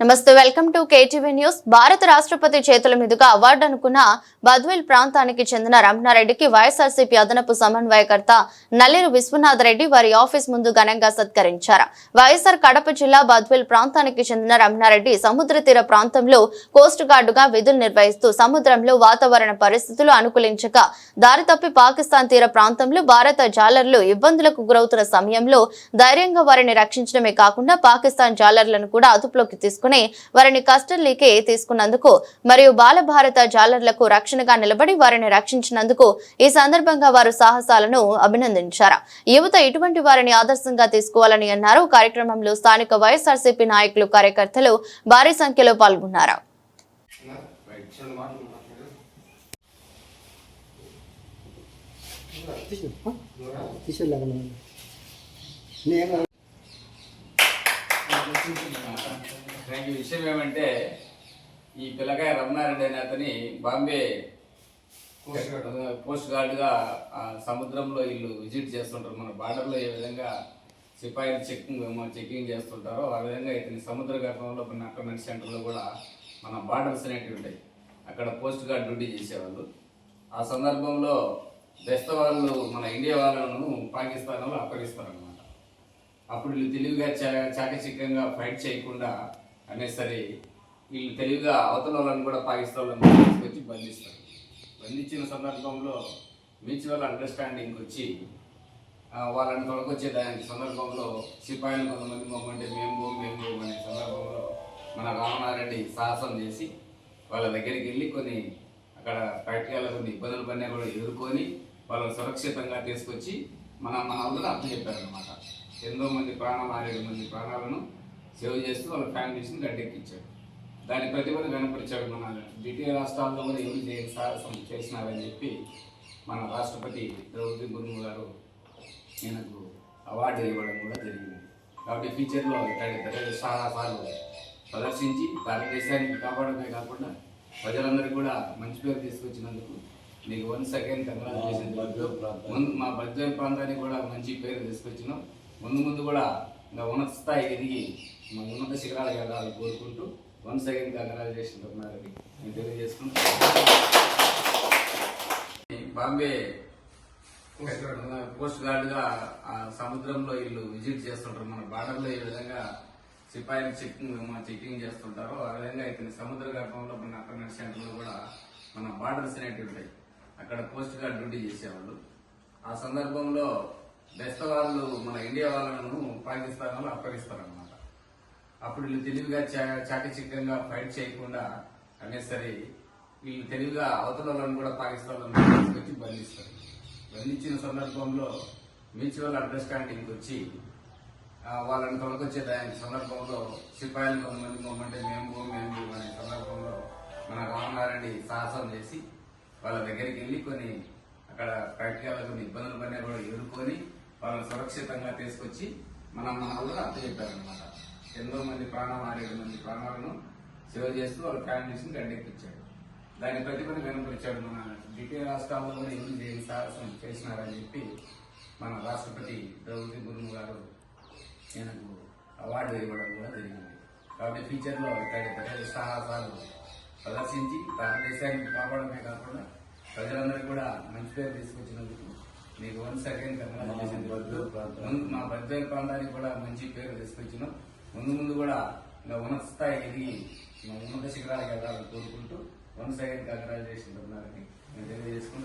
నమస్తే welcome to KTV news. భారత రాష్ట్రపతి చేతుల మీదుగా అవార్డు అనుకున్న బద్వేల్ ప్రాంతానికి చెందిన రమణారెడ్డికి వైఎస్ఆర్సీపీ అదనపు సమన్వయకర్త నల్లేరు విశ్వనాథ్ రెడ్డి వారి ఆఫీస్ ముందు ఘనంగా సత్కరించారు. వైఎస్ఆర్ కడప జిల్లా బద్వేల్ ప్రాంతానికి చెందిన రమణారెడ్డి సముద్ర తీర ప్రాంతంలో కోస్ట్ గార్డుగా విధులు నిర్వహిస్తూ సముద్రంలో వాతావరణ పరిస్థితులు అనుకూలించక దారి తప్పి పాకిస్తాన్ తీర ప్రాంతంలో భారత జాలర్లు ఇబ్బందులకు గురవుతున్న సమయంలో ధైర్యంగా వారిని రక్షించడమే కాకుండా పాకిస్తాన్ జాలర్లను కూడా అదుపులోకి తీసుకుని వారిని కస్టడీకి తీసుకున్నందుకు మరియు బాలభారత జాలర్లకు రక్షణగా నిలబడి వారిని రక్షించినందుకు ఈ సందర్భంగా వారు సాహసాలను అభినందించారు యువత ఇటువంటి వారిని ఆదర్శంగా తీసుకోవాలని అన్నారు కార్యక్రమంలో స్థానిక వైఎస్ఆర్సీపీ నాయకులు కార్యకర్తలు భారీ సంఖ్యలో పాల్గొన్నారు తీసేలాగా నేను ఈ విషయం ఏమంటే ఈ పిల్లకాయ రమణారెడ్డి అనే అతని బాంబే పోస్ట్ గార్డుగా సముద్రంలో వీళ్ళు విజిట్ చేస్తుంటారు. మన బార్డర్లో ఏ విధంగా సిపాయిలు చెకింగ్ చెకింగ్ చేస్తుంటారో ఆ విధంగా ఇతని సముద్ర గర్భంలో కొన్ని అక్కమెంట్ సెంటర్లో కూడా మన బార్డర్స్ అనేటివి ఉంటాయి. అక్కడ పోస్ట్ గార్డ్ డ్యూటీ చేసేవాళ్ళు. ఆ సందర్భంలో బెస్త వాళ్ళు మన ఇండియా వాళ్ళను పాకిస్తాన్ వాళ్ళు అప్పగిస్తారు అనమాట అప్పుడు వీళ్ళు తెలివిగా చా- చాకచక్యంగా ఫైట్ చేయకుండా అనేసరి వీళ్ళు తెలివిగా అవతల వాళ్ళని కూడా పాకిస్తాన్ వాళ్ళని తీసుకొచ్చి బంధిస్తారు. బంధించిన సందర్భంలో మ్యూచువల్ అండర్స్టాండింగ్ వచ్చి వాళ్ళని తొలగొచ్చే దాని సందర్భంలో సిపాయిలు కొంతమంది మమ్మంటే మేము పోం, మేము పోం అనే సందర్భంలో మన రామనారెడ్డి సాహసం చేసి వాళ్ళ దగ్గరికి వెళ్ళి కొన్ని అక్కడ ఫ్యాక్టరీలో కొన్ని ఇబ్బందులు పడినా కూడా ఎదుర్కొని వాళ్ళని సురక్షితంగా తీసుకొచ్చి మన మన అందరూ అర్థం చెప్పారనమాట ఎంతో మంది ప్రాణం ఆరేడు మంది ప్రాణాలను సేవ్ చేస్తూ వాళ్ళ ఫ్యామిలీస్ని గడ్డెక్కించాడు. దాని ప్రతిభను కనపరిచాడు మన ద్వితీయ రాష్ట్రాల్లో కూడా ఎవరు సాహసం చేసినారని చెప్పి మన రాష్ట్రపతి ద్రౌపది ముర్ము గారు ఈయనకు అవార్డు ఇవ్వడం కూడా జరిగింది. కాబట్టి ఫ్యూచర్లో ఇట్లాంటి పెద్ద సాహసాలు ప్రదర్శించి భారతదేశానికి కాపాడమే కాకుండా ప్రజలందరికీ కూడా మంచి పేరు తీసుకొచ్చినందుకు నీకు వన్ సెకండ్ కంగ్రాచులేషన్ మా బద్వేల్ ప్రాంతానికి కూడా మంచి పేరు తీసుకొచ్చినాం. ముందు ముందు కూడా ఇంకా ఉన్నత స్థాయికి ఎదిగి ఉన్నత శిఖరాలకు వెళ్ళాలని కోరుకుంటూ వన్ సెకండ్ కంగ్రాచులేషన్ రమణారెడ్డి నేను తెలియజేసుకుంటూ బాంబే పోస్ట్ గార్డ్గా ఆ సముద్రంలో వీళ్ళు విజిట్ చేస్తుంటారు. మన బార్డర్లో ఈ విధంగా సిపాయిలు మన చెట్టింగ్ చేస్తుంటారు ఆ విధంగా ఇతని సముద్ర గర్భంలో మన అక్కడ సెంటర్లో కూడా మన బార్డర్స్ అనేటివి ఉంటాయి. అక్కడ పోస్ట్ గార్డ్ డ్యూటీ చేసేవాళ్ళు. ఆ సందర్భంలో బెస్త వాళ్ళు మన ఇండియా వాళ్ళను పాకిస్తాన్ వాళ్ళు అప్పగిస్తారు అనమాట అప్పుడు వీళ్ళు తెలివిగా చా- చాకచక్యంగా ఫైట్ చేయకుండా అనేసరి వీళ్ళు తెలివిగా అవతల వాళ్ళని కూడా పాకిస్తాన్ వచ్చి తీసుకొచ్చి బంధిస్తారు. బంధించిన సందర్భంలో మ్యూచువల్ అండర్స్టాండింగ్ వచ్చి వాళ్ళని తొలగొచ్చే దాని సందర్భంలో సిపాయిలు కొంతమంది మమ్మంటే మేము మేము అనే సందర్భంలో మన రామనారెడ్డి సాహసం చేసి వాళ్ళ దగ్గరికి వెళ్ళి కొన్ని అక్కడ ప్రాక్టికల్గా కొన్ని ఇబ్బందులు పడినా కూడా ఎదుర్కొని వాళ్ళని సురక్షితంగా తీసుకొచ్చి మనం మన వాళ్ళు అర్థం చెప్పారనమాట ఎంతో మంది ప్రాణాలు ఆరేడు మంది ప్రాణాలను సేవ చేస్తూ వాళ్ళ ఫ్యామిలీస్ని గడ్డెక్కించాడు దాని ప్రతిభను కనపరిచాడు మన ద్వితీయ రాష్ట్రాల్లో కూడా ఎవరు చేయని సాహసం చేసినారని చెప్పి మన రాష్ట్రపతి ద్రౌపది ముర్ము గారు ఈయనకు అవార్డు ఇవ్వడం కూడా జరిగింది. కాబట్టి ఫ్యూచర్లో ఇట్లాంటి ప్రజల సాహసాలు ప్రదర్శించి భారతదేశాన్ని కాపాడమే కాకుండా ప్రజలందరికీ కూడా మంచి పేరు తీసుకొచ్చినందుకు మీకు వన్ సెకండ్ ముందు మా బద్వేల్ ప్రాంతానికి కూడా మంచి పేరు తీసుకొచ్చినాం. ముందు ముందు కూడా ఇంకా ఉన్నత స్థాయి ఎదిగి మా ఉన్నత శిఖరాలకు వెళ్ళాలని కోరుకుంటూ వన్ సెకండ్ కంగ్రాచులేషన్ ఉన్నారని నేను